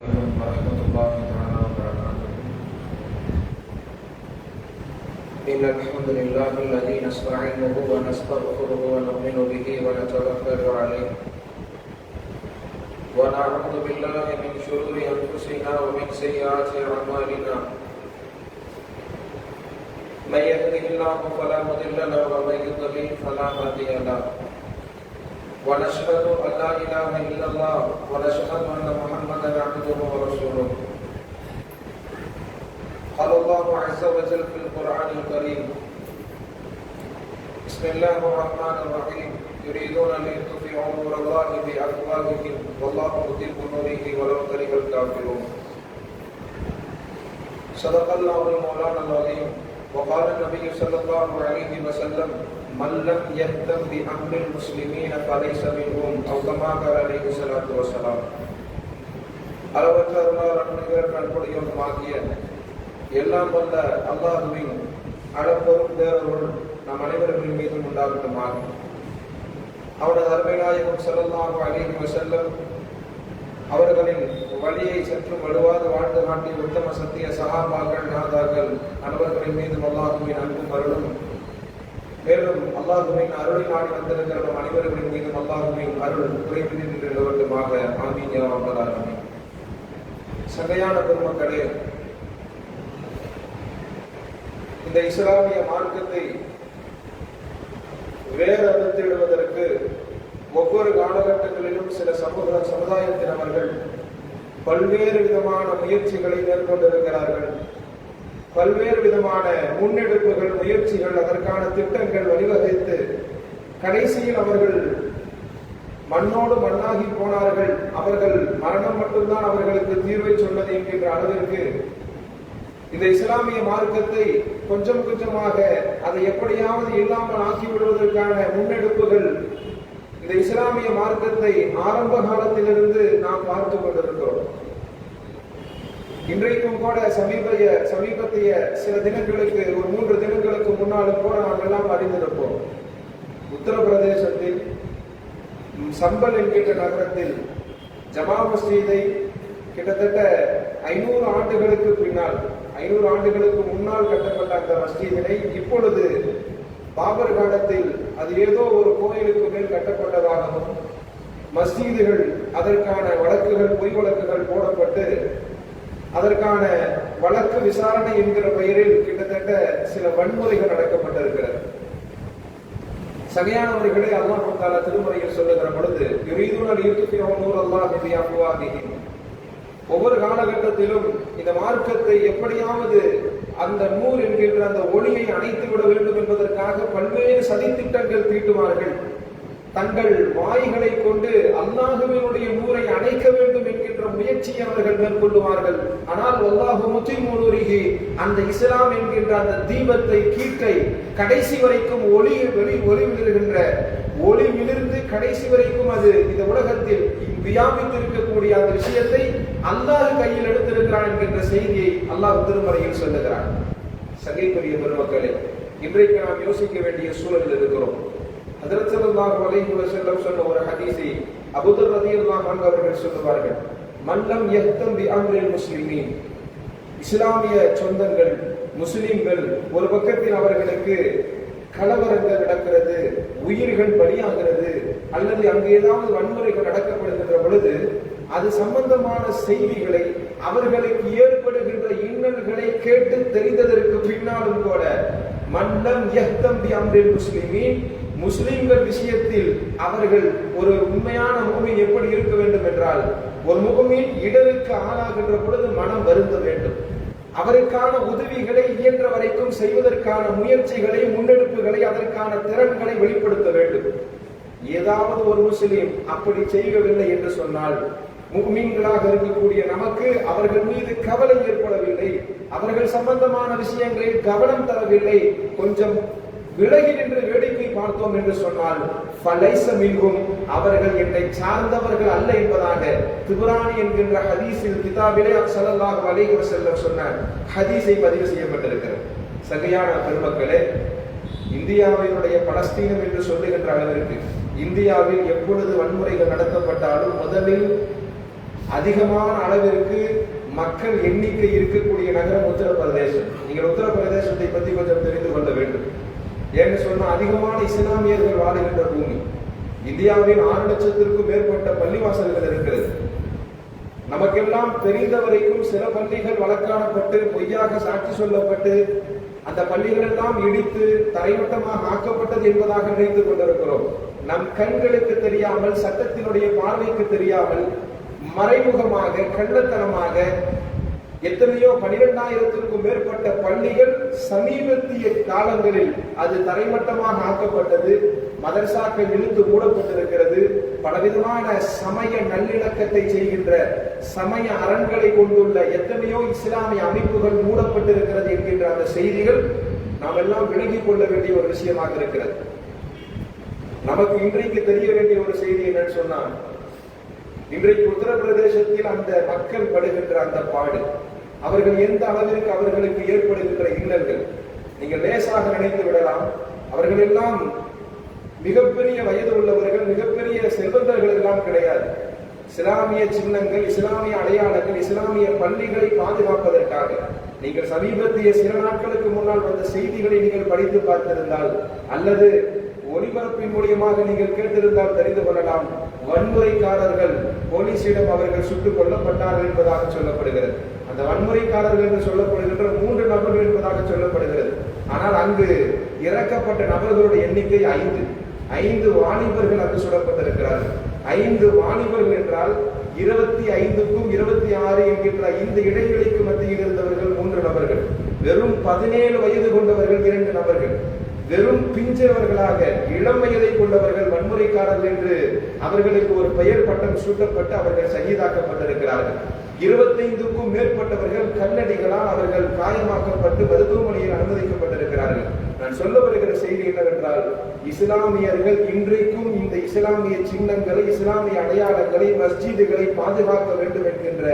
ورحمة الله تعالى وبركاته إن الحمد لله الذي نستعينه ونستغفره ونؤمن به ونتوكل عليه. ونعوذ بالله من شرور أنفسنا ومن سيئات أعمالنا. من يهده الله فلا مضل له ومن يضلل فلا هادي له. ونشهد أن لا إله إلا الله ونشهد أن محمدا عبده ورسوله. قال الله عز وجل في القرآن الكريم بسم الله الرحمن الرحيم. يريدون ليطفئوا نور الله بأفواههم والله متم نوره ولو كره الكافرون. صدق الله المولانا العظيم. وقال النبي صلى الله عليه وسلم من لم يهتم بأمر المسلمين فليس منهم أو كما قال عليه الصلاة والسلام அளவற்ற அருளாளர் நிகர் நட்புடையவனுமாகிய எல்லாம் வல்ல அல்லாஹுவின் அளப்பெரும் தேவருள் நம் அனைவர்களின் மீதும் உண்டாகட்டுமாக அவனது அருமைநாயகம் செல்லல்லாஹு அலைஹி வஸல்லம் அவர்களின் வழியை சற்று வலுவாது வாழ்ந்து காட்டிய உத்தம சத்திய சகாபாக்கள் நாதாக்கள் அனைவர்களின் மீதும் அல்லாஹுவின் அன்பும் அருளும் மேலும் அல்லாஹுவின் அருளை நாடி வந்திருக்கிற நம் அனைவர்களின் மீதும் அல்லாஹுவின் அருள் குறைந்து நின்று நிலவட்டுமாக ஆமீன் யா பெருமக்களே இந்த இஸ்லாமிய மார்க்கத்தை வேறு அறுத்திடுவதற்கு ஒவ்வொரு காலகட்டங்களிலும் சில சமூக சமுதாயத்தினவர்கள் பல்வேறு விதமான முயற்சிகளை மேற்கொண்டிருக்கிறார்கள். பல்வேறு விதமான முன்னெடுப்புகள் முயற்சிகள் அதற்கான திட்டங்கள் வழிவகுத்து கடைசியில் அவர்கள் மண்ணோடு மண்ணாகி போனார்கள். அவர்கள் மரணம் மட்டும்தான் அவர்களுக்கு தீர்வை சொன்னது என்கின்ற அளவிற்கு இந்த இஸ்லாமிய மார்க்கத்தை கொஞ்சம் கொஞ்சமாக அதை எப்படியாவது இல்லாமல் ஆக்கி விடுவதற்கான முன்னெடுப்புகள் இந்த இஸ்லாமிய மார்க்கத்தை ஆரம்ப காலத்திலிருந்து நாம் பார்த்து கொண்டிருக்கிறோம் இன்றைக்கும் கூட சமீபத்திய சமீபத்திய சில தினங்களுக்கு ஒரு மூன்று தினங்களுக்கு முன்னாலும் கூட நாம் எல்லாம் அறிந்திருப்போம். உத்தரப்பிரதேசத்தில் சம்பல் என்கின்ற நகரத்தில் ஜமா மஸ்ஜீதை கிட்டத்தட்ட ஐநூறு ஆண்டுகளுக்கு பின்னால் ஐநூறு ஆண்டுகளுக்கு முன்னால் கட்டப்பட்ட அந்த மஸ்ஜீதினை இப்பொழுது பாபர் காலத்தில் அது ஏதோ ஒரு கோயிலுக்கு மேல் கட்டப்பட்டதாகவும் மஸ்ஜீதுகள் அதற்கான வழக்குகள் பொய் வழக்குகள் போடப்பட்டு அதற்கான வழக்கு விசாரணை என்கிற பெயரில் கிட்டத்தட்ட சில வன்முறைகள் நடக்கப்பட்டிருக்கிறது சகையானவர்களே அல்லாஹ் தால திருமுறையில் சொல்லுகிற பொழுது யுரீதுனர் யூத்துஃபிஹு அல்லாஹ் பி ஒவ்வொரு காலகட்டத்திலும் இந்த மார்க்கத்தை எப்படியாவது அந்த நூர் என்கின்ற அந்த ஒளியை அணைத்து விட வேண்டும் என்பதற்காக பல்வேறு சதித்திட்டங்கள் தீட்டுவார்கள். தங்கள் வாய்களை கொண்டு அல்லாஹுவினுடைய நூரை அணைக்க வேண்டும் என்ற முயற்சியை அவர்கள் மேற்கொள்ளுவார்கள். ஆனால் அல்லாஹு முத்திமுருகி அந்த இஸ்லாம் என்கின்ற அந்த தீபத்தை கீட்டை கடைசி வரைக்கும் ஒளி வெளி ஒளி விழுகின்ற ஒளி விழுந்து கடைசி வரைக்கும் அது இந்த உலகத்தில் வியாபித்திருக்கக்கூடிய அந்த விஷயத்தை அல்லாஹ் கையில் எடுத்திருக்கிறான் என்கின்ற செய்தியை அல்லாஹ் திருமறையில் சொல்லுகிறான். சகைக்குரிய பெருமக்களே இன்றைக்கு நாம் யோசிக்க வேண்டிய சூழலில் இருக்கிறோம். ஹதரத் அலைஹி வஸல்லம் சொன்ன ஒரு ஹதீஸை அபுதர் ரலியல்லாஹு அவர்கள் சொல்லுவார்கள். மல்லம் யஹ்தம் பி அம்ரில் முஸ்லிமீன். இஸ்லாமிய சொந்தங்கள் முஸ்லிம்கள் ஒரு பக்கத்தில் அவர்களுக்கு கலவரங்கள் நடக்கிறது உயிர்கள் பலியாகிறது அல்லது அங்கு ஏதாவது வன்முறைகள் நடக்கப்படுகின்ற பொழுது அது சம்பந்தமான செய்திகளை அவர்களுக்கு ஏற்படுகின்ற இன்னல்களை கேட்டு தெரிந்ததற்கு பின்னாலும் கூட மன்னம் யஹ்தம் பி அம்ரில் முஸ்லிமின் முஸ்லிம்கள் விஷயத்தில் அவர்கள் ஒரு உண்மையான மூமி எப்படி இருக்க வேண்டும் என்றால் ஒரு முகமின் இடருக்கு ஆளாகின்ற பொழுது மனம் வருந்த வேண்டும். அவருக்கான உதவிகளை இயன்ற வரைக்கும் செய்வதற்கான முயற்சிகளை முன்னெடுப்புகளை அதற்கான திறன்களை வெளிப்படுத்த வேண்டும். ஏதாவது ஒரு முஸ்லீம் அப்படி செய்யவில்லை என்று சொன்னால் முக்மீன்களாக இருக்கக்கூடிய நமக்கு அவர்கள் மீது கவலை ஏற்படவில்லை. அவர்கள் சம்பந்தமான விஷயங்களில் கவனம் தரவில்லை. கொஞ்சம் விலகி நின்று வேடி பார்த்தோம் என்று சொன்னால் அவர்கள் என்னை சார்ந்தவர்கள் அல்ல என்பதாக திபுராணி என்கின்ற ஹதீஸில் கிதாபிலே ஸல்லல்லாஹு அலைஹி வஸல்லம் சொன்ன ஹதீஸை பதிவு செய்யப்பட்டிருக்கிறது. சகையான பெருமக்களே இந்தியாவினுடைய பலஸ்தீனம் என்று சொல்லுகின்ற அளவிற்கு இந்தியாவில் எப்பொழுது வன்முறைகள் நடத்தப்பட்டாலும் முதலில் அதிகமான அளவிற்கு மக்கள் எண்ணிக்கை இருக்கக்கூடிய நகரம் உத்தரப்பிரதேசம். நீங்கள் உத்தரப்பிரதேசத்தை பற்றி கொஞ்சம் தெரிந்து கொள்ள வேண்டும். ஏன்னு சொன்னா அதிகமான இஸ்லாமியர்கள் வாழுகின்ற பூமி. இந்தியாவின் ஆறு லட்சத்திற்கும் மேற்பட்ட பள்ளிவாசல்கள் இருக்கிறது. நமக்கெல்லாம் தெரிந்த வரைக்கும் சில பள்ளிகள் வழக்காடப்பட்டு பொய்யாக சாட்சி சொல்லப்பட்டு அந்த பள்ளிகள் எல்லாம் இடித்து தரைமட்டமாக ஆக்கப்பட்டது என்பதாக நினைத்துக் கொண்டிருக்கிறோம். நம் கண்களுக்கு தெரியாமல் சட்டத்தினுடைய பார்வைக்கு தெரியாமல் மறைமுகமாக கள்ளத்தனமாக எத்தனையோ பனிரெண்டாயிரத்திற்கும் மேற்பட்ட பள்ளிகள் சமீபத்திய காலங்களில் அது தரைமட்டமாக ஆக்கப்பட்டது மதரசாக்கள் இழுத்து மூடப்பட்டிருக்கிறது. பலவிதமான சமய நல்லிணக்கத்தை செய்கின்ற சமய அரண்களை கொண்டுள்ள எத்தனையோ இஸ்லாமிய அமைப்புகள் மூடப்பட்டிருக்கிறது என்கின்ற அந்த செய்திகள் நாம் எல்லாம் விளங்கிக் கொள்ள வேண்டிய ஒரு விஷயமாக இருக்கிறது. நமக்கு இன்றைக்கு தெரிய வேண்டிய ஒரு செய்தி என்னன்னு சொன்னா இன்றைக்கு உத்தரப்பிரதேசத்தில் அந்த மக்கள் படுகின்ற அந்த பாடு. அவர்கள் எந்த அளவிற்கு அவர்களுக்கு ஏற்படுகின்ற இன்னல்கள்? நீங்கள் லேசாக நினைத்து விடலாம். அவர்கள் எல்லாம் மிகப்பெரிய வயது உள்ளவர்கள் மிகப்பெரிய செல்வந்தர்கள் எல்லாம் கிடையாது. இஸ்லாமிய சின்னங்கள் இஸ்லாமிய அடையாளங்கள் இஸ்லாமிய பள்ளிகளை பாதுகாப்பதற்காக. நீங்கள் சமீபத்திய சில நாட்களுக்கு முன்னால் வந்த செய்திகளை நீங்கள் படித்து பார்த்திருந்தால் அல்லது ஒளிபரப்பின் மூலியமாக நீங்கள் கேட்டிருந்தால் தெரிந்து கொள்ளலாம். வன்முறைக்காரர்கள் போலீசிடம் அவர்கள் சுட்டுக் கொல்லப்பட்டார்கள் என்பதாக சொல்லப்படுகிறது. அந்த வன்முறைக்காரர்கள் என்று சொல்லப்படுகின்ற மூன்று நபர்கள் என்பதாக சொல்லப்படுகிறது. ஆனால் அங்கு இறக்கப்பட்ட நபர்களுடைய எண்ணிக்கை ஐந்து. ஐந்து வாணிபர்கள் அங்கு சுடப்பட்டிருக்கிறார்கள். ஐந்து வாணிபர்கள் என்றால் இருபத்தி ஐந்துக்கும் இருபத்தி ஆறு என்கின்ற இந்த இடைவெளிக்கு மத்தியில் இருந்தவர்கள் மூன்று நபர்கள். வெறும் பதினேழு வயது கொண்டவர்கள் இரண்டு நபர்கள். வெறும் பிஞ்சவர்களாக இளம் வயதை கொண்டவர்கள் வன்முறைக்காரர்கள் என்று அவர்களுக்கு ஒரு பெயர் பட்டம் சூட்டப்பட்டு அவர்கள் சகிதாக்கப்பட்டிருக்கிறார்கள். இருபத்தைந்துக்கும் மேற்பட்டவர்கள் கல்லடிகளால் அவர்கள் காயமாக்கப்பட்டு மருத்துவமனையில் அனுமதிக்கப்பட்டிருக்கிறார்கள். நான் சொல்ல வருகிற செய்தி என்னவென்றால் இஸ்லாமியர்கள் இன்றைக்கும் இந்த இஸ்லாமிய சின்னங்களை இஸ்லாமிய அடையாளங்களை மஸ்ஜிதுகளை பாதுகாக்க வேண்டும் என்கின்ற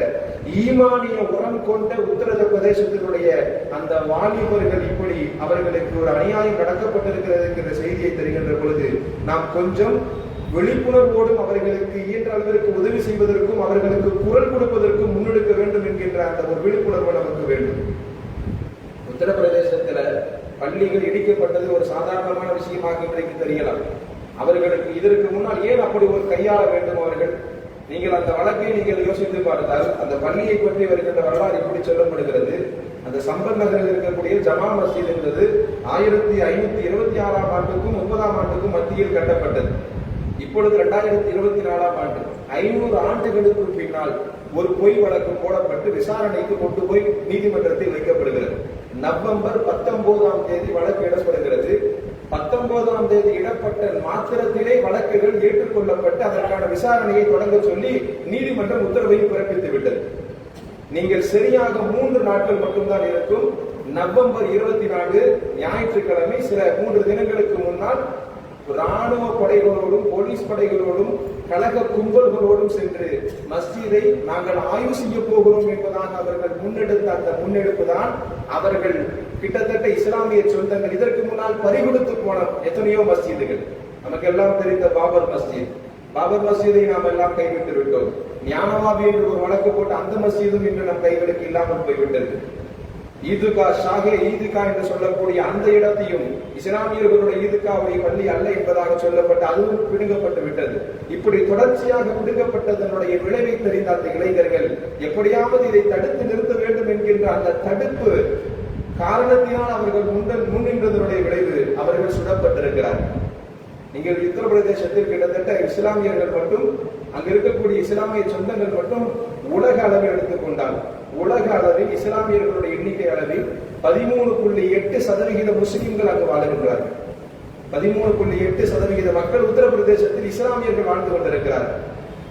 ஈமானிய உரம் கொண்ட உத்தரப்பிரதேசத்தினுடைய அந்த வாலிபர்கள் இப்படி அவர்களுக்கு ஒரு அநியாயம் நடக்கப்பட்டிருக்கிறது என்கிற செய்தியை தெரிகின்ற பொழுது நாம் கொஞ்சம் விழிப்புணர்வோடும் அவர்களுக்கு இயன்ற அளவிற்கு உதவி செய்வதற்கும் அவர்களுக்கு குரல் கொடுப்பதற்கும் முன்னெடுக்க வேண்டும் என்கின்ற அந்த ஒரு விழிப்புணர்வு நமக்கு வேண்டும். உத்தரப்பிரதேசத்துல பள்ளிகள் இடிக்கப்பட்டது ஒரு சாதாரணமான விஷயமாக இன்றைக்கு தெரியலாம். அவர்களுக்கு இதற்கு முன்னால் ஏன் அப்படி ஒரு கையாள வேண்டும் அவர்கள்? நீங்கள் அந்த வழக்கை நீங்கள் யோசித்து பார்த்தால் அந்த பள்ளியை பற்றி வருகின்ற வரலாறு இப்படி சொல்லப்படுகிறது. அந்த சம்பத் நகரில் இருக்கக்கூடிய ஜமா மஸ்ஜித் என்பது ஆயிரத்தி ஐநூத்தி இருபத்தி ஆறாம் ஆண்டுக்கும் முப்பதாம் ஆண்டுக்கும் மத்தியில் கட்டப்பட்டது. இப்பொழுது இரண்டாயிரத்தி இருபத்தி நாலாம் ஆண்டு ஐநூறு ஆண்டுகளுக்கு பின்னால் ஒரு பொய் வழக்கு போடப்பட்டு விசாரணைக்கு கொண்டு போய் நீதிமன்றத்தில் வைக்கப்படுகிறது. நவம்பர் பத்தொன்பதாம் தேதி வழக்கு இடப்படுகிறது பத்தொன்பதாம் தேதி இடப்பட்ட மாத்திரத்திலே வழக்குகள் ஏற்றுக்கொள்ளப்பட்டு அதற்கான விசாரணையை தொடங்க சொல்லி நீதிமன்றம் உத்தரவை பிறப்பித்து விட்டது. நீங்கள் சரியாக மூன்று நாட்கள் மட்டும்தான் இருக்கும். நவம்பர் இருபத்தி நான்கு ஞாயிற்றுக்கிழமை சில மூன்று தினங்களுக்கு முன்னால் ராணுவ படைகளோடும் போலீஸ் படைகளோடும் கழக கும்பல்களோடும் சென்று மஸ்ஜிதை நாங்கள் ஆய்வு செய்ய போகிறோம் என்பதாக அவர்கள் முன்னெடுத்த அந்த முன்னெடுப்பு தான் அவர்கள் கிட்டத்தட்ட இஸ்லாமிய சொந்தங்கள் இதற்கு முன்னால் பறிகொடுத்து போன எத்தனையோ மஸ்ஜிதுகள். நமக்கு எல்லாம் தெரிந்த பாபர் மஸ்ஜித். பாபர் மஸ்ஜிதை நாம் எல்லாம் கைவிட்டு விட்டோம். ஞானவாபி என்று ஒரு வழக்கு போட்டு அந்த மஸ்ஜிதும் இன்று நம் கைகளுக்கு இல்லாமல் போய்விட்டது. ஈதுகா ஷாகே ஈதுகா என்று சொல்லக்கூடிய அந்த இடத்தையும் இஸ்லாமியர்களுடைய ஈதுகாவுடைய பள்ளி அல்ல என்பதாக சொல்லப்பட்டு அதுவும் பிடுங்கப்பட்டு விட்டது. இப்படி தொடர்ச்சியாக பிடுங்கப்பட்டதனுடைய விளைவை தெரிந்த அந்த இளைஞர்கள் எப்படியாவது இதை தடுத்து நிறுத்த வேண்டும் என்கின்ற அந்த தடுப்பு காரணத்தினால் அவர்கள் முன்ன முன்னின்றதனுடைய விளைவு அவர்கள் சுடப்பட்டிருக்கிறார்கள் நீங்கள் உத்தரப்பிரதேசத்தில் கிட்டத்தட்ட இஸ்லாமியர்கள் மட்டும் அங்கு இருக்கக்கூடிய இஸ்லாமிய சொந்தங்கள் மட்டும் உலக அளவில் எடுத்துக்கொண்டார்கள். உலக அளவில் இஸ்லாமியர்களுடைய எண்ணிக்கை அளவில் பதிமூணு புள்ளி எட்டு சதவிகித முஸ்லிம்கள் அங்கு வாழுகின்றார்கள். பதிமூணு புள்ளி எட்டு சதவிகித மக்கள் உத்தரப்பிரதேசத்தில் இஸ்லாமியர்கள் வாழ்ந்து கொண்டிருக்கிறார்கள்.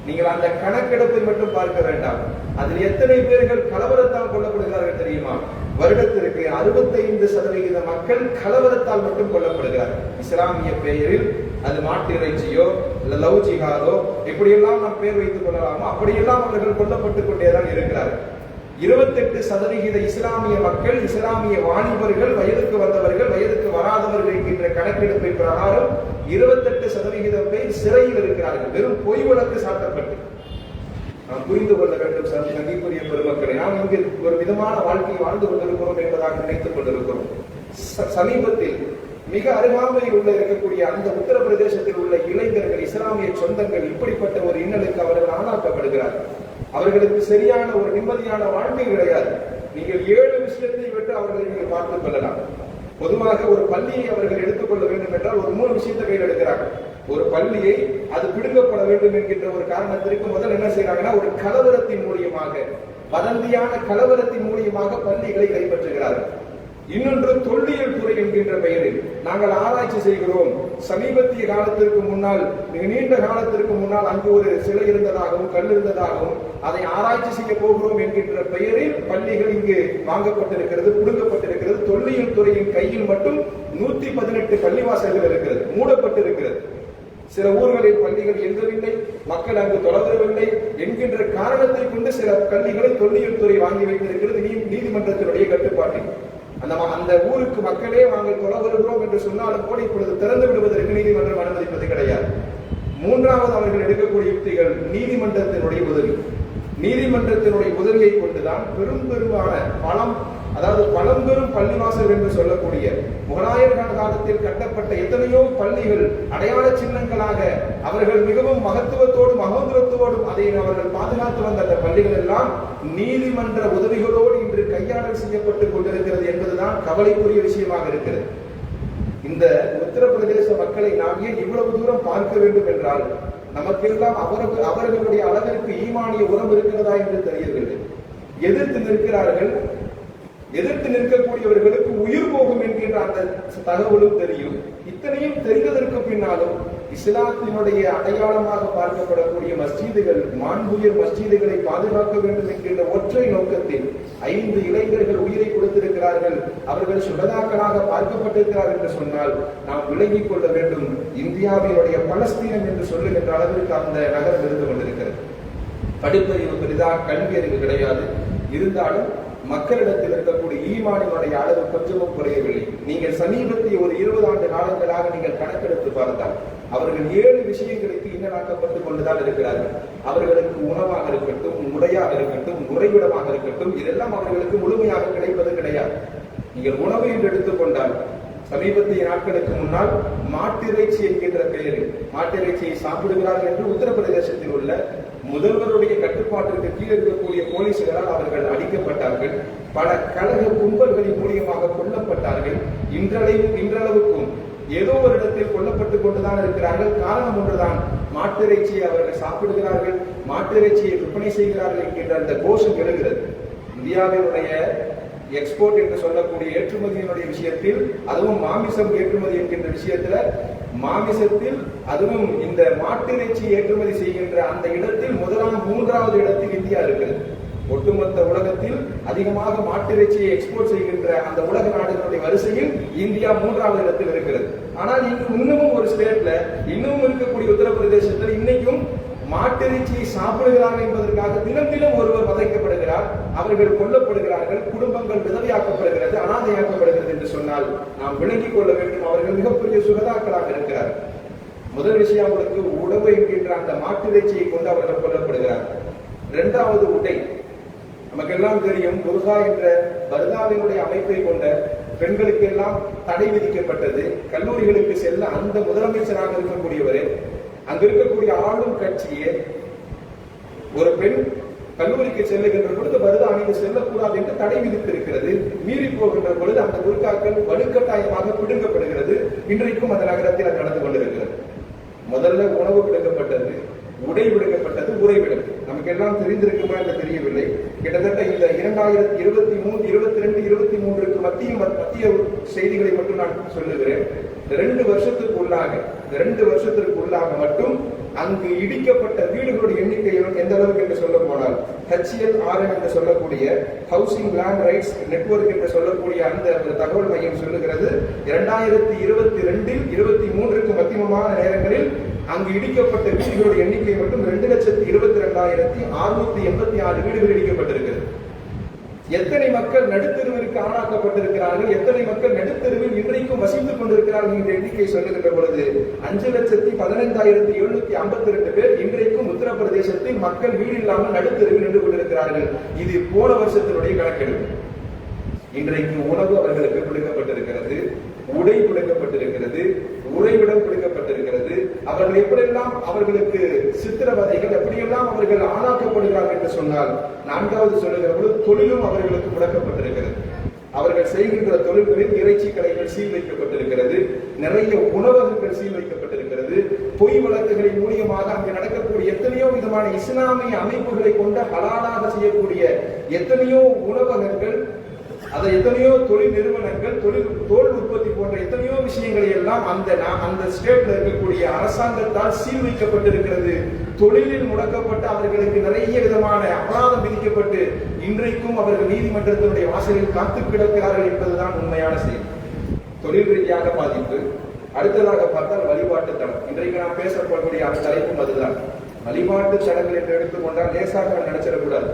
நீங்கள் அந்த கணக்கெடுப்பை மட்டும் பார்க்க வேண்டாம். அதில் எத்தனை பேர்கள் கலவரத்தால் கொல்லப்படுகிறார்கள் தெரியுமா? வருடத்திற்கு அறுபத்தைந்து சதவிகித மக்கள் கலவரத்தால் மட்டும் கொல்லப்படுகிறார்கள். இஸ்லாமிய பெயரில் அது மாட்டு இறைச்சியோ இல்ல லவ் ஜிஹாதோ இப்படியெல்லாம் நாம் பேர் வைத்துக் கொள்ளலாமோ? அப்படியெல்லாம் அவர்கள் கொல்லப்பட்டுக் கொண்டேதான் இருக்கிறார்கள். இருபத்தெட்டு சதவிகித இஸ்லாமிய மக்கள் இஸ்லாமிய வாலிபர்கள் வயதுக்கு வந்தவர்கள் வயதுக்கு வராதவர்கள் என்கின்ற கணக்கெடுப்பை பிரகாரம் இருபத்தெட்டு சதவிகிதம் பேர் சிறையில் இருக்கிறார்கள். வெறும் பொய் வழக்கு சாட்டப்பட்டு. நாம் புரிந்து கொள்ள வேண்டும் சார் கண்டிப்புரிய பெருமக்களை. நாம் இங்கு ஒரு விதமான வாழ்க்கையை வாழ்ந்து கொண்டிருக்கிறோம் என்பதாக நினைத்துக் கொண்டிருக்கிறோம். ச- சமீபத்தில் மிக அருகாமையில் உள்ள இருக்கக்கூடிய அந்த உத்தரப்பிரதேசத்தில் உள்ள இளைஞர்கள் இஸ்லாமிய சொந்தங்கள் இப்படிப்பட்ட ஒரு இன்னலுக்கு அவர்கள் ஆளாக்கப்படுகிறார்கள். அவர்களுக்கு சரியான ஒரு நிம்மதியான வாழ்க்கை கிடையாது. நீங்கள் ஏழு விஷயத்தை விட்டு அவர்களை நீங்கள் பார்த்துக் கொள்ளலாம். பொதுவாக ஒரு பள்ளியை அவர்கள் எடுத்துக்கொள்ள வேண்டும் என்றால் ஒரு மூணு விஷயத்தை கையில் எடுக்கிறார்கள். ஒரு பள்ளியை அது பிடுங்கப்பட வேண்டும் என்கின்ற ஒரு காரணத்திற்கு முதல் என்ன செய்யறாங்கன்னா ஒரு கலவரத்தின் மூலியமாக வதந்தியான கலவரத்தின் மூலியமாக பள்ளிகளை கைப்பற்றுகிறார்கள். இன்னொன்று தொல்லியல் துறை என்கின்ற பெயரில் நாங்கள் ஆராய்ச்சி செய்கிறோம். சமீபத்திய காலத்திற்கு முன்னால் மிக நீண்ட காலத்திற்கு முன்னால் அங்கு ஒரு சிலை இருந்ததாகவும் கல் இருந்ததாகவும் அதை ஆராய்ச்சி செய்ய போகிறோம் என்கின்ற பெயரில் பள்ளிகள் இங்கு வாங்கப்பட்டிருக்கிறது புடுங்கப்பட்டிருக்கிறது. தொல்லியல் துறையின் கையில் மட்டும் நூத்தி பதினெட்டு பள்ளிவாசல்கள் இருக்கிறது மூடப்பட்டிருக்கிறது. சில ஊர்களில் பள்ளிகள் எழுதவில்லை மக்கள் அங்கு தொடரவில்லை என்கின்ற காரணத்தை கொண்டு சில பள்ளிகளை தொல்லியல் துறை வாங்கி வைத்திருக்கிறது நீதிமன்றத்தினுடைய கட்டுப்பாட்டில். அந்த அந்த ஊருக்கு மக்களே நாங்கள் கொலை வருகிறோம் என்று சொன்னாலும் கூட இப்பொழுது திறந்து விடுவதற்கு நீதிமன்றம் அனுமதிப்பது கிடையாது. மூன்றாவது அவர்கள் எடுக்கக்கூடிய யுக்திகள் நீதிமன்றத்தினுடைய உதவி. நீதிமன்றத்தினுடைய உதவியை கொண்டுதான் பெரும் பெருமான பழம் அதாவது பழம்பெரும் பள்ளிவாசல் என்று சொல்லக்கூடிய முகலாயர் காலத்தில் கட்டப்பட்ட எத்தனையோ பள்ளிகள் அடையாள சின்னங்களாக அவர்கள் மிகவும் மகத்துவத்தோடும் மகோதரத்தோடும் அதை அவர்கள் பாதுகாத்து வந்த அந்த பள்ளிகள் எல்லாம் நீதிமன்ற உதவிகளோடு இன்று கையாடல் செய்யப்பட்டுக் கொண்டிருக்கிறது என்பதுதான் கவலைக்குரிய விஷயமாக இருக்கிறது. இந்த உத்தரப்பிரதேச மக்களை நாம் ஏன் இவ்வளவு தூரம் பார்க்க வேண்டும் என்றால் நமக்கெல்லாம் அவர்கள் அவர்களுடைய அளவிற்கு ஈமானிய உறவு இருக்கிறதா என்று தெரியவில்லை. எதிர்த்து நிற்கிறார்கள். எதிர்த்து நிற்கக்கூடியவர்களுக்கு உயிர் போகும் என்கின்ற அந்த தகவலும் தெரியும். இத்தனையும் தெரிந்ததற்கு பின்னாலும் இஸ்லாத்தினுடைய அடையாளமாக பார்க்கப்படக்கூடிய மஸ்ஜிதுகள் மாண்புயர் மஸ்ஜிதுகளை பாதுகாக்க வேண்டும் என்கின்ற ஒற்றை நோக்கத்தில் ஐந்து இளைஞர்கள் உயிரை கொடுத்திருக்கிறார்கள். அவர்கள் சுடதாக்களாக பார்க்கப்பட்டிருக்கிறார் என்று சொன்னால் நாம் விளங்கிக் கொள்ள வேண்டும். இந்தியாவினுடைய பலஸ்தீனம் என்று சொல்லுகின்ற அளவிற்கு அந்த நகரம் இருந்து கொண்டிருக்கிறது. படிப்பறிவு பெரிதாக கல்வி அறிவு கிடையாது. இருந்தாலும் மக்களிடத்தில் இருக்கக்கூடிய ஈமானினுடைய அளவு கொஞ்சமும் குறையவில்லை. நீங்கள் சமீபத்திய ஒரு இருபது ஆண்டு காலங்களாக நீங்கள் கணக்கெடுத்து பார்த்தால் அவர்கள் ஏழு விஷயங்களுக்கு இன்னலாக்கப்பட்டுக் கொண்டுதான் இருக்கிறார்கள். அவர்களுக்கு உணவாக இருக்கட்டும் உடையாக இருக்கட்டும் உறைவிடமாக இருக்கட்டும் இதெல்லாம் அவர்களுக்கு முழுமையாக கிடைப்பது கிடையாது. நீங்கள் உணவு என்று எடுத்துக்கொண்டால் சமீபத்திய நாட்களுக்கு முன்னால் மாட்டிறைச்சி என்கின்ற பெயரில் மாட்டிறைச்சியை சாப்பிடுகிறார்கள் என்று உத்தரப்பிரதேசத்தில் உள்ள முதல்வருடைய கட்டுப்பாட்டிற்கு கீழே இருக்கக்கூடிய போலீசுகளால் அவர்கள் அடிக்கப்பட்டார்கள். பல கழக கும்பல்களின் மூலியமாக கொல்லப்பட்டார்கள். இன்றளவும் இன்றளவுக்கும் ஏதோ ஒரு இடத்தில் கொல்லப்பட்டுக் கொண்டுதான் இருக்கிறார்கள். காரணம் ஒன்றுதான். மாட்டிறைச்சியை அவர்கள் சாப்பிடுகிறார்கள். மாட்டிறைச்சியை விற்பனை செய்கிறார்கள் என்கின்ற அந்த கோஷம் எழுகிறது. இந்தியாவினுடைய எக்ஸ்போர்ட் என்று சொல்லக்கூடிய ஏற்றுமதியினுடைய விஷயத்தில் அதுவும் மாமிசம் ஏற்றுமதி என்கின்ற விஷயத்துல மாமிசத்தில் அதுவும் இந்த மாட்டிறைச்சி ஏற்றுமதி செய்கின்ற அந்த இடத்தில் முதலாம் மூன்றாவது இடத்தில் இந்தியா இருக்கிறது. ஒட்டுமொத்த உலகத்தில் அதிகமாக மாட்டிறைச்சியை எக்ஸ்போர்ட் செய்கின்ற அந்த உலக நாடுகளுடைய வரிசையில் இந்தியா மூன்றாவது இடத்தில் இருக்கிறது. ஆனால் இங்கு இன்னமும் ஒரு ஸ்டேட்ல இன்னமும் இருக்கக்கூடிய உத்தரப்பிரதேசத்தில் இன்னைக்கும் மாட்டிறைச்சியை சாப்பிடுகிறார்கள் என்பதற்காக தினம் தினம் ஒருவர் வதைக்கப்படுகிறார் அவர்கள் கொல்லப்படுகிறார்கள் குடும்பங்கள் விதவையாக்கப்படுகிறது அனாதையாக்கப்படுகிறது என்று சொன்னால் நாம் விளங்கிக் கொள்ள வேண்டும் அவர்கள் மிகப்பெரிய சுகதாக்களாக இருக்கிறார்கள் முதல் விஷயம் அவர்களுக்கு உணவு என்கின்ற அந்த மாட்டிறைச்சியை கொண்டு அவர்கள் கொல்லப்படுகிறார்கள் இரண்டாவது உடை. நமக்கெல்லாம் தெரியும் துர்கா என்ற பர்தாவினுடைய அமைப்பை கொண்ட பெண்களுக்கு எல்லாம் தடை விதிக்கப்பட்டது. கல்லூரிகளுக்கு செல்ல அந்த முதலமைச்சராக இருக்கக்கூடியவரே அங்கு இருக்கக்கூடிய ஆளும் கட்சியே ஒரு பெண் கல்லூரிக்கு செல்லுகின்ற பொழுது பருதா அணிந்து செல்லக்கூடாது என்று தடை விதித்திருக்கிறது. மீறி போகின்ற பொழுது அந்த குர்காக்கள் வலுக்கட்டாயமாக பிடுங்கப்படுகிறது. இன்றைக்கும் அந்த நகரத்தில் அது நடந்து கொண்டிருக்கிறது. முதல்ல உணவு விடுக்கப்பட்டது உடை விடுக்கப்பட்டது உரை நமக்கு எல்லாம் தெரிந்திருக்குமா என்று தெரியவில்லை. கிட்டத்தட்ட இந்த இரண்டாயிரத்தி இருபத்தி மூணு இருபத்தி ரெண்டு இருபத்தி மூன்றுக்கு மத்திய மத்திய செய்திகளை மட்டும் நான் சொல்லுகிறேன். ரெண்டு வருஷத்துக்கு உள்ளாக ரெண்டு வருஷத்திற்கு உள்ளாக மட்டும் அங்கு இடிக்கப்பட்ட வீடுகளுடைய எண்ணிக்கை எந்த அளவுக்கு என்று சொல்ல போனால் ஹெச்எல் ஆர்என் என்று சொல்லக்கூடிய ஹவுசிங் லேண்ட் ரைட்ஸ் நெட்வொர்க் என்று சொல்லக்கூடிய அந்த தகவல் மையம் சொல்லுகிறது. இரண்டாயிரத்தி இருபத்தி ரெண்டில் இருபத்தி மூன்றுக்கு மத்தியமான நேரங்களில் அங்கு இடிக்கப்பட்ட வீடுகளுடைய எண்ணிக்கை மட்டும் ரெண்டு லட்சத்தி இருபத்தி ரெண்டாயிரத்தி அறுநூத்தி எண்பத்தி ஆறு வீடுகள் இடிக்கப்பட்டிருக்கிறது. எத்தனை மக்கள் நடுத்தெருவிற்கு ஆளாக்கப்பட்டிருக்கிறார்கள்? எத்தனை மக்கள் நடுத்தெருவில் இன்றைக்கும் வசித்துக் கொண்டிருக்கிறார்கள் என்ற எண்ணிக்கை சொல்லுகின்ற பொழுது அஞ்சு லட்சத்தி பதினைந்தாயிரத்தி எழுநூத்தி ஐம்பத்தி ரெண்டு பேர் இன்றைக்கும் உத்தரப்பிரதேசத்தில் மக்கள் வீடு இல்லாமல் நடுத்தெருவில் நின்று கொண்டிருக்கிறார்கள். இது போன வருஷத்தினுடைய கணக்கெடுப்பு. இன்றைக்கு உணவு அவர்களுக்கு கொடுக்கப்பட்டிருக்கிறது உடை கொடுக்கப்பட்டிருக்கிறது உறைவிடம் அவர்கள் எப்படியெல்லாம் அவர்களுக்கு சித்திரவதைகள் எப்படியெல்லாம் அவர்கள் ஆளாக்கப்படுகிறார்கள் என்று சொன்னால் நான்காவது சொல்லுகிற பொழுது தொழிலும் அவர்களுக்கு முடக்கப்பட்டிருக்கிறது. அவர்கள் செய்கின்ற தொழில்களில் இறைச்சி கடைகள் சீல் வைக்கப்பட்டிருக்கிறது. நிறைய உணவகங்கள் சீல் வைக்கப்பட்டிருக்கிறது. பொய் வழக்குகளின் மூலியமாக அங்கு நடக்கக்கூடிய எத்தனையோ விதமான இஸ்லாமிய அமைப்புகளை கொண்ட ஹலாலாக செய்யக்கூடிய எத்தனையோ உணவகங்கள் அதை எத்தனையோ தொழில் நிறுவனங்கள் தொழில் தோல் உற்பத்தி போன்ற எத்தனையோ விஷயங்களை எல்லாம் அந்த அந்த ஸ்டேட்ல இருக்கக்கூடிய அரசாங்கத்தால் சீல் வைக்கப்பட்டிருக்கிறது தொழிலில் முடக்கப்பட்டு அவர்களுக்கு நிறைய விதமான அபராதம் விதிக்கப்பட்டு இன்றைக்கும் அவர்கள் நீதிமன்றத்தினுடைய வாசலில் காத்து கிடக்கிறார்கள் என்பதுதான் உண்மையான செய்தி. தொழில் ரீதியாக பாதிப்பு. அடுத்ததாக பார்த்தால் வழிபாட்டு தடம். இன்றைக்கு நாம் பேசப்படக்கூடிய அந்த தலைப்பும் அதுதான். வழிபாட்டு தடங்கள் என்று எடுத்துக்கொண்டால் லேசாக நினைச்சிடக்கூடாது.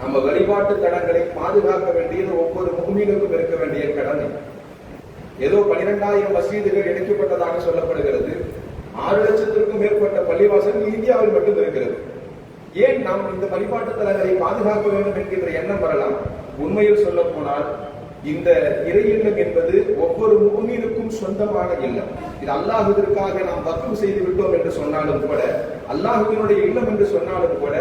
நம்ம வழிபாட்டு தலங்களை பாதுகாக்க வேண்டியது ஒவ்வொரு முகமீனுக்கும் இருக்க வேண்டிய கடமை. ஏதோ பனிரெண்டாயிரம் மசீதுகள் இணைக்கப்பட்டதாக சொல்லப்படுகிறது. ஆறு லட்சத்திற்கும் மேற்பட்ட பள்ளிவாசல் இந்தியாவில் மட்டும் இருக்கிறது. ஏன் நாம் இந்த வழிபாட்டு தலங்களை பாதுகாக்க வேண்டும் என்கின்ற எண்ணம் வரலாம்? உண்மையில் சொல்ல போனால் இந்த இறை இல்லம் என்பது ஒவ்வொரு முகமீனுக்கும் சொந்தமான இல்லம். இது அல்லாஹுவிற்காக நாம் வக்ஃப் செய்து விட்டோம் என்று சொன்னாலும் கூட அல்லாஹுவினுடைய இல்லம் என்று சொன்னாலும் கூட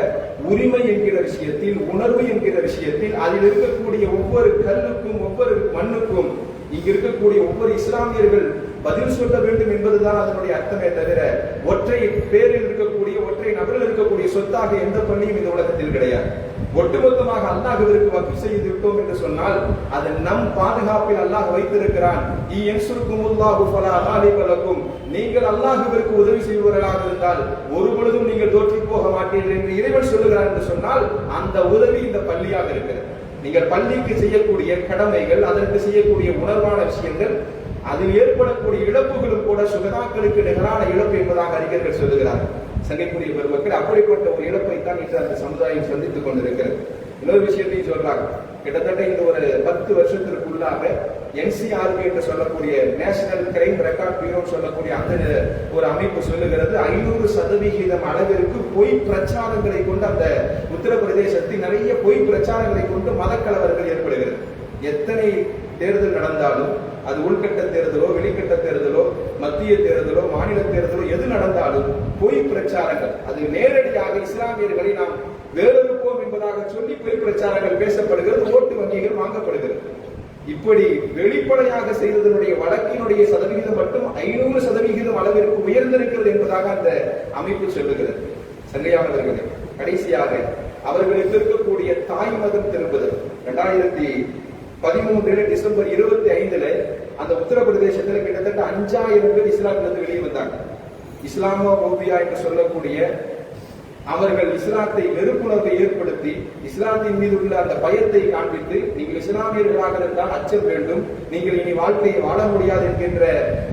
உரிமை என்கிற விஷயத்தில் உணர்வு என்கிற விஷயத்தில் அதில் இருக்கக்கூடிய ஒவ்வொரு கல்லுக்கும் ஒவ்வொரு மண்ணுக்கும் இங்கு இருக்கக்கூடிய ஒவ்வொரு இஸ்லாமியர்கள் பதில் சொல்ல வேண்டும் என்பதுதான் அதனுடைய அர்த்தமே தவிர ஒற்றை பேரில் இருக்கக்கூடிய ஒற்றை நபரில் இருக்கக்கூடிய சொத்தாக எந்த பள்ளியும் இந்த உலகத்தில் கிடையாது. ஒட்டுமொத்தமாக அல்லாஹுவிற்கு வக்கு செய்து விட்டோம் என்று சொன்னால் அது நம் பாதுகாப்பில் அல்லாஹ் வைத்திருக்கிறான். ஈ என்சுருக்கும் உல்லாஹு நீங்கள் அல்லாஹுவிற்கு உதவி செய்வர்களாக இருந்தால் ஒரு பொழுதும் நீங்கள் தோற்றி போக மாட்டீர்கள் என்று இறைவன் சொல்லுகிறார் என்று சொன்னால் அந்த உதவி இந்த பள்ளியாக இருக்கிறது. நீங்கள் பள்ளிக்கு செய்யக்கூடிய கடமைகள் அதற்கு செய்யக்கூடிய உணர்வான விஷயங்கள் அதில் ஏற்படக்கூடிய இழப்புகளும் கூட சுகதாக்களுக்கு நிகரான இழப்பு என்பதாக அறிஞர்கள் சொல்லுகிறார்கள். சங்கைக்குரிய பெருமக்கள் அப்படிப்பட்ட ஒரு இழப்பை தான் இன்று அந்த சமுதாயம் சந்தித்துக் கொண்டிருக்கிறது. இன்னொரு விஷயத்தையும் சொல்றாங்க. கிட்டத்தட்ட இந்த ஒரு பத்து வருஷத்திற்குள்ளாக என்சிஆர்பி என்று சொல்லக்கூடிய நேஷனல் கிரைம் ரெக்கார்ட் பியூரோ சொல்லக்கூடிய அந்த ஒரு அமைப்பு சொல்லுகிறது ஐநூறு சதவிகிதம் அளவிற்கு பொய் பிரச்சாரங்களை கொண்டு அந்த உத்தரப்பிரதேசத்தில் நிறைய பொய் பிரச்சாரங்களை கொண்டு மதக்கலவர்கள் ஏற்படுகிறது. எத்தனை தேர்தல் நடந்தாலும் அது உள்கட்ட தேர்தலோ வெளிக்கட்ட தேர்தலோ மத்திய தேர்தலோ மாநில தேர்தலோ எது நடந்தாலும் பொய் பிரச்சாரங்கள். அது நேரடியாக இஸ்லாமியர்களை நாம் வேறொருப்போம் என்பதாக சொல்லி பொய் பிரச்சாரங்கள் பேசப்படுகிறது ஓட்டு வங்கிகள் வாங்கப்படுகிறது. இப்படி வெளிப்படையாக செய்ததனுடைய வழக்கினுடைய சதவிகிதம் மட்டும் ஐநூறு சதவிகிதம் அளவிற்கு உயர்ந்திருக்கிறது என்பதாக அந்த அமைப்பு சொல்லுகிறது. சங்கையானவர்களே கடைசியாக அவர்களுக்கு இருக்கக்கூடிய தாய் மதம் திரும்புதல். இரண்டாயிரத்தி பதிமூன்றுல டிசம்பர் இருபத்தி ஐந்துல அந்த உத்தரப்பிரதேசத்துல கிட்டத்தட்ட அஞ்சாயிரம் பேர் இஸ்லாத்திலிருந்து வெளியே வந்தாங்க. இஸ்லாமோபியா என்று சொல்லக்கூடிய அவர்கள் இஸ்லாத்தை வெறுப்புணர்வை ஏற்படுத்தி இஸ்லாத்தின் மீது உள்ள அந்த பயத்தை காண்பித்து நீங்கள் இஸ்லாமியர்களாக இருந்தால் அச்சம் வேண்டும் நீங்கள் இனி வாழ்க்கையை வாழ முடியாது என்கின்ற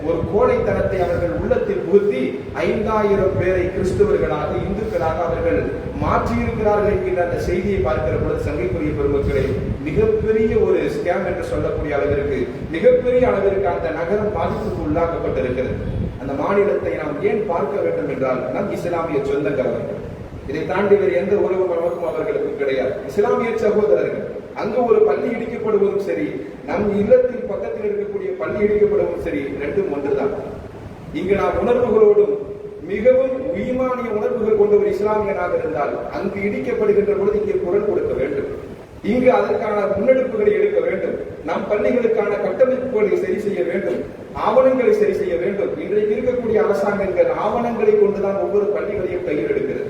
ஒரு கோழைத்தனத்தை அவர்கள் உள்ளத்தில் புகுத்தி ஐந்தாயிரம் பேரை கிறிஸ்தவர்களாக இந்துக்களாக அவர்கள் மாற்றியிருக்கிறார்கள் என்கின்ற அந்த செய்தியை பார்க்கிற பொழுது சங்கைக்குரிய பெருமக்களை மிகப்பெரிய ஒரு ஸ்கேம் என்று சொல்லக்கூடிய அளவிற்கு மிகப்பெரிய அளவிற்கு அந்த நகரம் பாதிப்புக்கு உள்ளாக்கப்பட்டிருக்கிறது. அந்த மாநிலத்தை நாம் ஏன் பார்க்க வேண்டும் என்றால் நம் இஸ்லாமிய சொந்தக்காரர்கள். இதை தாண்டி வேறு எந்த உறவு மனமும் அவர்களுக்கு கிடையாது. இஸ்லாமிய சகோதரர்கள் அங்கு ஒரு பள்ளி இடிக்கப்படுவதும் சரி நம் இல்லத்தில் பக்கத்தில் இருக்கக்கூடிய பள்ளி சரி ரெண்டும் ஒன்றுதான். இங்கு நாம் உணர்வுகளோடும் மிகவும் உயிமானிய உணர்வுகள் கொண்ட ஒரு இஸ்லாமியனாக இருந்தால் அங்கு இடிக்கப்படுகின்ற பொழுது இங்கே குரல் கொடுக்க வேண்டும். இங்கு அதற்கான முன்னெடுப்புகளை எடுக்க வேண்டும். நம் பள்ளிகளுக்கான கட்டமைப்புகளை சரி செய்ய வேண்டும். ஆவணங்களை சரி செய்ய வேண்டும். இன்றைக்கு இருக்கக்கூடிய அரசாங்கங்கள் ஆவணங்களை கொண்டுதான் ஒவ்வொரு பள்ளிகளையும் கையில் எடுக்கிறது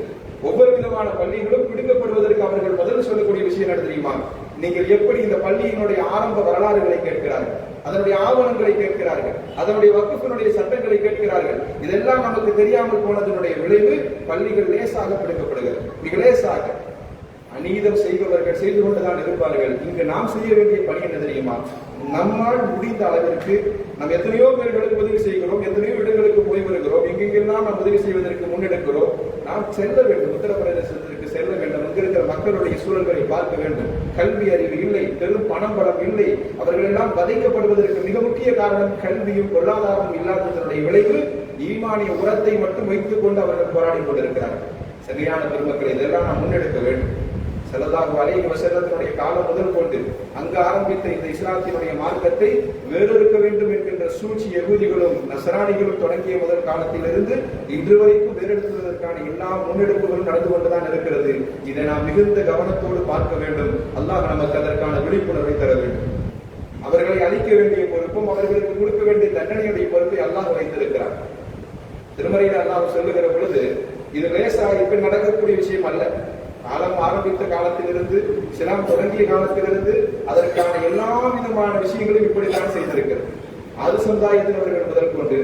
ஒவ்வொரு விதமான பள்ளிகளும் பிடிக்கப்படுவதற்கு அவர்கள் முதல் சொல்லக்கூடிய விஷயம் என்ன தெரியுமா? நீங்கள் எப்படி இந்த பள்ளியினுடைய ஆரம்ப வரலாறுகளை கேட்கிறார்கள்? அதனுடைய ஆவணங்களை கேட்கிறார்கள். அதனுடைய வகுப்பினுடைய சட்டங்களை கேட்கிறார்கள். இதெல்லாம் நமக்கு தெரியாமல் போனதனுடைய விளைவு பள்ளிகள் லேசாக பிடிக்கப்படுகிறது மிக லேசாக. அநீதம் செய்பவர்கள் செய்து கொண்டுதான் இருப்பார்கள். இங்கு நாம் செய்ய வேண்டிய பணி என்ன தெரியுமா? நம்மால் முடிந்த அளவிற்கு நாம் எத்தனையோ பேர்களுக்கு உதவி செய்கிறோம் எத்தனையோ இடங்களுக்கு போய் வருகிறோம் எங்கெங்கெல்லாம் நாம் உதவி செய்வதற்கு முன்னெடுக்கிறோம். நாம் செல்ல வேண்டும் உத்தரப்பிரதேச செல்ல வேண்டும் அங்கு இருக்கிற மக்களுடைய சூழல்களை பார்க்க வேண்டும். கல்வி அறிவு இல்லை பெரும் பணம் பலம் இல்லை. அவர்களெல்லாம் வதைக்கப்படுவதற்கு மிக முக்கிய காரணம் கல்வியும் பொருளாதாரமும் இல்லாததனுடைய விளைவு ஈமானிய உரத்தை மட்டும் வைத்துக் கொண்டு அவர்கள் போராடி கொண்டிருக்கிறார்கள். சரியான பெருமக்களை இதெல்லாம் நாம் முன்னெடுக்க வேண்டும். செல்லதாக வலையை வசல்லத்தினுடைய காலம் முதல் கொண்டு அங்கு ஆரம்பித்த இந்த இஸ்லாத்தினுடைய மார்க்கத்தை வேறொருக்க வேண்டும் என்கின்ற சூழ்ச்சி எகுதிகளும் நசராணிகளும் தொடங்கிய முதல் காலத்திலிருந்து இன்று வரைக்கும் வேறெடுப்பதற்கான எல்லா முன்னெடுப்புகளும் நடந்து கொண்டுதான் இருக்கிறது. இதை நாம் மிகுந்த கவனத்தோடு பார்க்க வேண்டும். அல்லாஹ் நமக்கு அதற்கான விழிப்புணர்வை தர வேண்டும். அவர்களை அழிக்க வேண்டிய பொறுப்பும் அவர்களுக்கு கொடுக்க வேண்டிய தண்டனையுடைய பொறுப்பை அல்லாஹ் வைத்திருக்கிறார் திருமறையில் அல்லாஹ் சொல்லுகிற பொழுது இது லேசா இப்ப நடக்கக்கூடிய விஷயம் அல்ல. காலம் ஆரம்பித்த காலத்திலிருந்து இஸ்லாம் தொடங்கிய காலத்திலிருந்து அதற்கான எல்லா விதமான விஷயங்களும் இப்படித்தான் செய்திருக்கிறது. அது சமுதாயத்தினர்கள் முதல் கொண்டு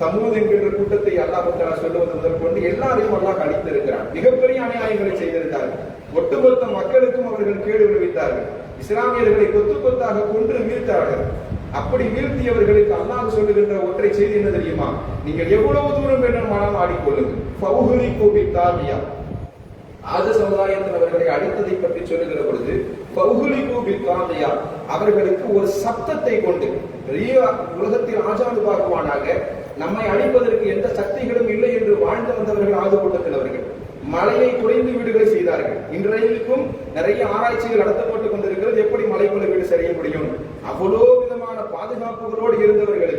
சமூகம் என்கின்ற கூட்டத்தை அல்லாஹ் தஆலா சொல்லுவது முதல் கொண்டு எல்லாரையும் அல்லாஹ் அழித்திருக்கிறார் மிகப்பெரிய அநியாயங்களை செய்திருந்தார்கள். ஒட்டுமொத்த மக்களுக்கும் அவர்கள் கேடு விளைவித்தார்கள். இஸ்லாமியர்களை கொத்து கொத்தாக கொன்று வீழ்த்தார்கள். அப்படி வீழ்த்தியவர்களுக்கு அல்லாஹ் சொல்லுகின்ற ஒற்றை செய்தி என்ன தெரியுமா? நீங்கள் எவ்வளவு தூரம் வேண்டுமானாலும் ஆடிக்கொள்ளுங்கள். பௌகுரி கோபி தாமியா ஆத சமுதாயத்தினவர்களை அழித்ததை பற்றி சொல்லுகிற பொழுது பௌகுலி கோபி அவர்களுக்கு ஒரு சப்தத்தை கொண்டு பெரிய உலகத்தில் ஆஜாது பார்க்குவானாக நம்மை அழிப்பதற்கு எந்த சக்திகளும் இல்லை என்று வாழ்ந்து வந்தவர்கள் ஆது கூட்டத்தினவர்கள் மலையை குறைந்து வீடுகளை செய்தார்கள். இன்றைக்கும் நிறைய ஆராய்ச்சிகள் நடத்தப்பட்டுக் கொண்டிருக்கிறது. எப்படி மலைக்குள்ள வீடு செய்ய முடியும்? அவ்வளோ விதமான பாதுகாப்புகளோடு இருந்தவர்கள்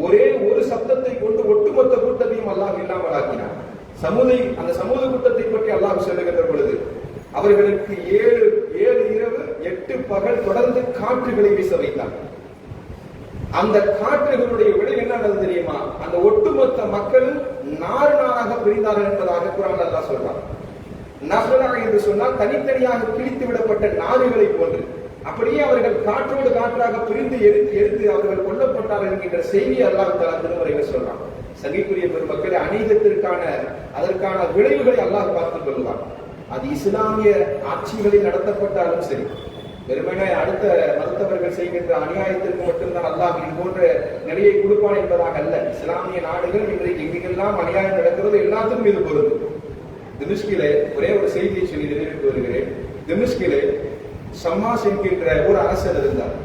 ஒரே ஒரு சப்தத்தை கொண்டு ஒட்டுமொத்த கூட்டத்தையும் அல்லாஹ் இல்லாமல் ஆக்கினார் சமுதை அந்த சமூக கூட்டத்தை பற்றி அல்லாஹ் சொல்லுகின்ற பொழுது அவர்களுக்கு ஏழு ஏழு இரவு எட்டு பகல் தொடர்ந்து காற்றுகளை வீச வைத்தார். அந்த காற்றுகளுடைய விளைவு என்ன தெரியுமா? அந்த ஒட்டுமொத்த மக்களும் நாறு நாளாக பிரிந்தார்கள் என்பதாக குரான் அல்லாஹ் சொல்றார் நகலாக என்று சொன்னால் தனித்தனியாக பிரித்து விடப்பட்ட நாடுகளை போன்று. அப்படியே அவர்கள் காற்றோடு காற்றாக பிரிந்து எடுத்து எடுத்து அவர்கள் கொல்லப்பட்டார்கள் என்கின்ற செய்தி அல்லாஹ் தலா திருமுறையில் சொல்றான். சகிக்குரிய பெருமக்களை அநீதத்திற்கான அதற்கான விளைவுகளை அல்லாஹ் பார்த்துக் கொள்வான். அது இஸ்லாமிய ஆட்சிகளில் நடத்தப்பட்டாலும் சரி. வெறுமனே அடுத்த மருத்துவர்கள் செய்கின்ற அநியாயத்திற்கு மட்டும்தான் அல்லாஹ் இது போன்ற நிலையை கொடுப்பான் என்பதாக அல்ல. இஸ்லாமிய நாடுகள் இன்றைக்கு எங்கெல்லாம் அநியாயம் நடக்கிறது எல்லாத்துக்கும் இது பொருந்தும். திமிஷ்கிலே ஒரே ஒரு செய்தியை சொல்லி நினைவுக்கு வருகிறேன் திமிஷ்கிலே சம்மாஸ் என்கின்ற ஒரு அரசர் இருந்தார்.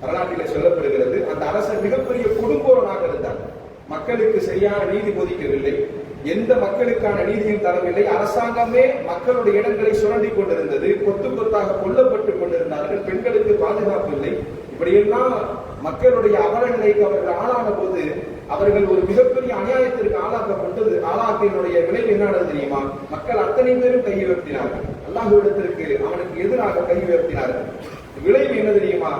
வரலாற்றிலே சொல்லப்படுகிறது அந்த அரசர் மிகப்பெரிய குடும்பவனாக இருந்தார். மக்களுக்கு சரியான நீதி போதிக்கவில்லை. எந்த மக்களுக்கான நீதியும் தரவில்லை அரசாங்கமே மக்களுடைய இடங்களை சுரண்டி கொண்டிருந்தது. கொத்து கொத்தாக கொல்லப்பட்டு கொண்டிருந்தார்கள். பெண்களுக்கு பாதுகாப்பு இல்லை. இப்படியெல்லாம் மக்களுடைய அவலநிலைக்கு அவர்கள் ஆளான போது அவர்கள் ஒரு மிகப்பெரிய அநியாயத்திற்கு ஆளாக்கப்பட்டது. ஆளாக்கினுடைய விளைவு என்னன்னு தெரியுமா? மக்கள் அத்தனை பேரும் கை உயர்த்தினார்கள். அல்லாஹ்விடத்திற்கு அவனுக்கு எதிராக கை உயர்த்தினார்கள். விளைவு என்ன தெரியுமா?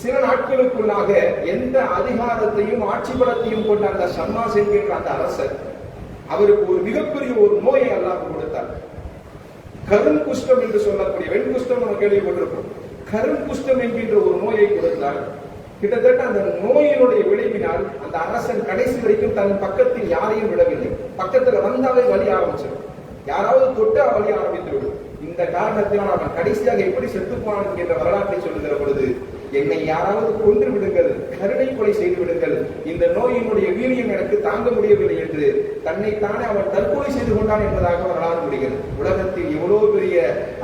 சில நாட்களுக்குள்ளாக எந்த அதிகாரத்தையும் ஆட்சி பலத்தையும் கொண்ட அந்த சம்மாஸ் என்கின்ற அந்த அரசர் அவருக்கு ஒரு மிகப்பெரிய ஒரு நோயை அல்லாஹ் கொடுத்தார். கரும் குஷ்டம் என்று சொல்லக்கூடிய வெண் குஷ்டம் நம்ம கேள்விப்பட்டிருப்போம். கரும் குஷ்டம் என்கின்ற ஒரு நோயை கொடுத்தார். கிட்டத்தட்ட அந்த நோயினுடைய விளைவினால் அந்த அரசன் கடைசி வரைக்கும் தன் பக்கத்தில் யாரையும் விடவில்லை. பக்கத்துல வந்தாலே வழி ஆரம்பிச்சிடும். யாராவது தொட்டா வழி ஆரம்பித்து விடும் இந்த காரணத்தினால் அவன் கடைசியாக எப்படி செத்துப்பான் என்கின்ற வரலாற்றை சொல்லுகிற பொழுது என்னை யாராவது கொன்று விடுங்கள் கருணை கொலை செய்து விடுங்கள். இந்த நோயினுடைய வீரியம் எனக்கு தாங்க முடியவில்லை என்று தன்னைத்தானே அவன் தற்கொலை செய்து கொண்டான் என்பதாக வரலாறு முடிகிறது உலகத்தில் எவ்வளவு பெரிய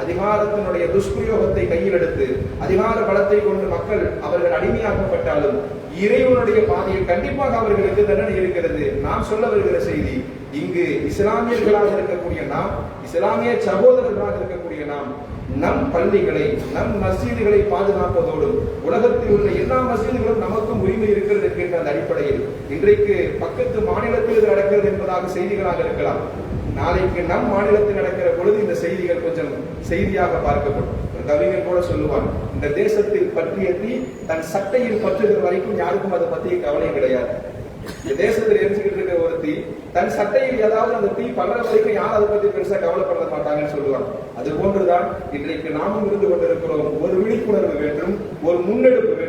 அதிகாரத்தினுடைய துஷ்பிரயோகத்தை கையில் எடுத்து அதிகார பலத்தை கொண்டு மக்கள் அவர்கள் அடிமையாக்கப்பட்டாலும் இறைவனுடைய பாதையில் கண்டிப்பாக அவர்களுக்கு தண்டனை இருக்கிறது. நான் சொல்ல வருகிற செய்தி இங்கு இஸ்லாமியர்களாக இருக்கக்கூடிய நாம் இஸ்லாமிய சகோதரர்களாக இருக்கக்கூடிய நாம் நம் பள்ளிகளை நம் மசீதுகளை பாதுகாப்பதோடு உலகத்தில் உள்ள எல்லா மசீதுகளும் நமக்கும் உரிமை இருக்கிறது என்கின்ற அந்த அடிப்படையில் இன்றைக்கு பக்கத்து மாநிலத்தில் இது நடக்கிறது என்பதாக செய்திகளாக இருக்கலாம். நாளைக்கு நம் மாநிலத்தில் நடக்கிற பொழுது இந்த செய்திகள் கொஞ்சம் செய்தியாக பார்க்கப்படும். கவிஞர் கவிஞன் கூட சொல்லுவான் இந்த தேசத்தில் பற்றிய தன் சட்டையில் பற்றுகிற வரைக்கும் யாருக்கும் அதை பற்றிய கவலை கிடையாது. இந்த தேசத்தில் எரிஞ்சுக்கிட்டு இருக்க ஒருத்தி தன் சட்டையில் ஏதாவது அந்த தீ பண்ற வரைக்கும் யார் அதை பத்தி பெருசா கவலைப்பட மாட்டாங்கன்னு சொல்லுவாங்க அது போன்றுதான் இன்றைக்கு நாமும் இருந்து கொண்டிருக்கிறோம். ஒரு விழிப்புணர்வு வேண்டும் ஒரு முன்னெடுப்பு வேண்டும்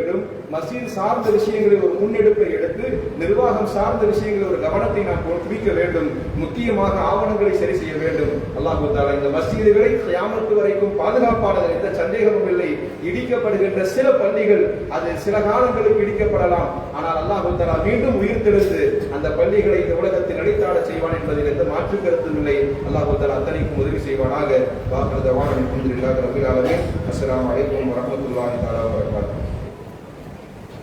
மசீத் சார்ந்த விஷயங்களில் ஒரு முன்னெடுப்பை எடுத்து நிர்வாகம் சார்ந்த விஷயங்களில் ஒரு கவனத்தை நாம் குவிக்க வேண்டும். முக்கியமாக ஆவணங்களை சரி செய்ய வேண்டும். அல்லாஹு தாலா இந்த மசீதுகளை கியாமத்து வரைக்கும் பாதுகாப்பானது எந்த சந்தேகமும் இல்லை. இடிக்கப்படுகின்ற சில பள்ளிகள் அது சில காலங்களுக்கு இடிக்கப்படலாம். ஆனால் அல்லாஹு தாலா மீண்டும் உயிர்த்தெழுந்து அந்த பள்ளிகளை இந்த உலகத்தில் நிலைத்தாட செய்வான் என்பதில் எந்த மாற்று கருத்தும் இல்லை. அல்லாஹு தாலா அத்தனைக்கும் உதவி செய்வானாக. வாக்குறதவான அல்ஹம்துலில்லாஹி ரபில் ஆலமீன். அஸ்ஸலாமு அலைக்கும் வரஹ்மத்துல்லாஹி தஆலா